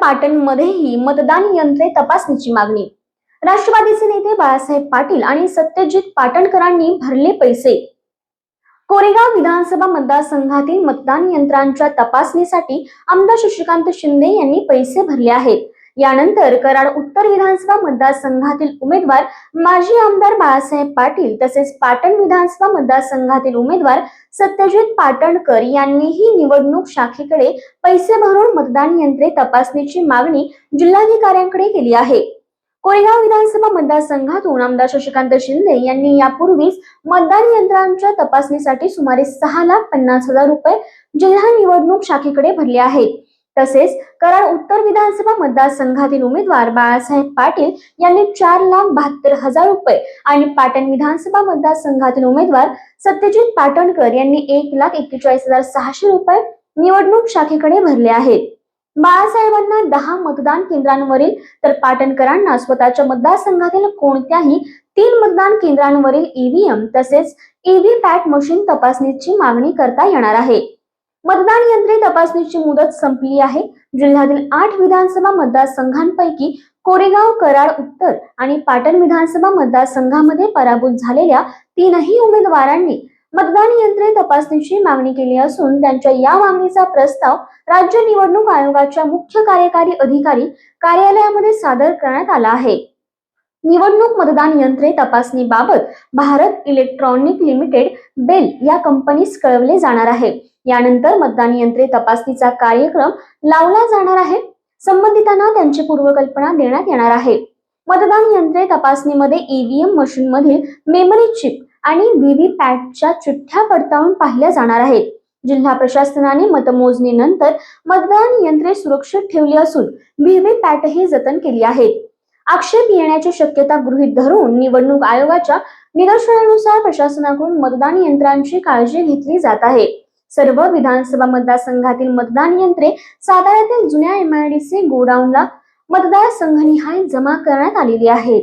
पाटणमध्येही मतदान यंत्रे तपासणीची मागणी. राष्ट्रवादीचे नेते बाळासाहेब पाटील आणि सत्यजित पाटणकरांनी भरले पैसे. कोरेगाव विधानसभा मतदारसंघातील मतदान यंत्रांच्या तपासणीसाठी आमदार शशिकांत शिंदे यांनी पैसे भरले आहेत. यानंतर कराड उत्तर विधानसभा मतदारसंघातील उमेदवार माजी आमदार बाळासाहेब पाटील तसेच पाटण विधानसभा मतदारसंघातील उमेदवार सत्यजित पाटणकर यांनीही निवडणूक शाखेकडे पैसे भरून मतदान यंत्रे तपासणीची मागणी जिल्हाधिकाऱ्यांकडे केली आहे. कोरेगाव विधानसभा मतदारसंघातून आमदार शशिकांत शिंदे यांनी यापूर्वीच मतदान यंत्रांच्या तपासणीसाठी सुमारे सहा लाख पन्नास हजार रुपये जिल्हा निवडणूक शाखेकडे भरले आहेत. तसेच कराड उत्तर विधानसभा मतदारसंघातील उमेदवार बाळासाहेब पाटील यांनी चार लाख बहात्तर हजार रुपये आणि पाटण विधानसभा मतदारसंघातील उमेदवार सत्यजित पाटणकर यांनी एक लाख एक्केचाळीस हजार सहाशे रुपये निवडणूक शाखेकडे भरले आहेत. बाळासाहेबांना दहा मतदान केंद्रांवरील तर पाटणकरांना स्वतःच्या मतदारसंघातील कोणत्याही तीन मतदान केंद्रांवरील ईव्हीएम तसेच ईव्ही पॅट मशीन तपासणीची मागणी करता येणार आहे. मतदान यंत्रे तपासणीची मुदत संपली आहे. जिल्ह्यातील आठ विधानसभा मतदारसंघांपैकी कोरेगाव कराड उत्तर आणि पाटण विधानसभा मतदारसंघामध्ये पराभूत झालेल्या तीनही उमेदवारांनी मतदान यंत्रे तपासणीची मागणी केली असून त्यांच्या या मागणीचा प्रस्ताव राज्य निवडणूक आयोगाच्या मुख्य कार्यकारी अधिकारी कार्यालयामध्ये सादर करण्यात आला आहे. निवडणूक मतदान यंत्रे तपासणीबाबत भारत इलेक्ट्रॉनिक लिमिटेड बेल या कंपनीस कळवले जाणार आहे. यानंतर मतदान यंत्रे तपासणीचा कार्यक्रम लावला जाणार आहे. संबंधितांना त्यांची पूर्वकल्पना देण्यात येणार आहे. मतदान यंत्रे तपासणीमध्ये ईव्हीएम मशीन मधील मेमरी चिप आणि व्हीव्हीपॅटच्या चिठ्ठ्या पडताळून पाहिल्या जाणार आहेत. जिल्हा प्रशासनाने मतमोजणीनंतर मतदान यंत्रे सुरक्षित ठेवली असून व्हीव्हीपॅटही जतन केली आहेत आक्षेप येण्याची शक्यता गृहीत धरून निवडणूक आयोगाच्या निदर्शनानुसार प्रशासनाकडून मतदान यंत्रांची काळजी घेतली जात आहे. सर्व विधानसभा मतदारसंघातील मतदान यंत्रे साताऱ्यातील जुन्या एमआयडीसी गोडाऊनला मतदारसंघनिहाय जमा करण्यात आलेली आहेत.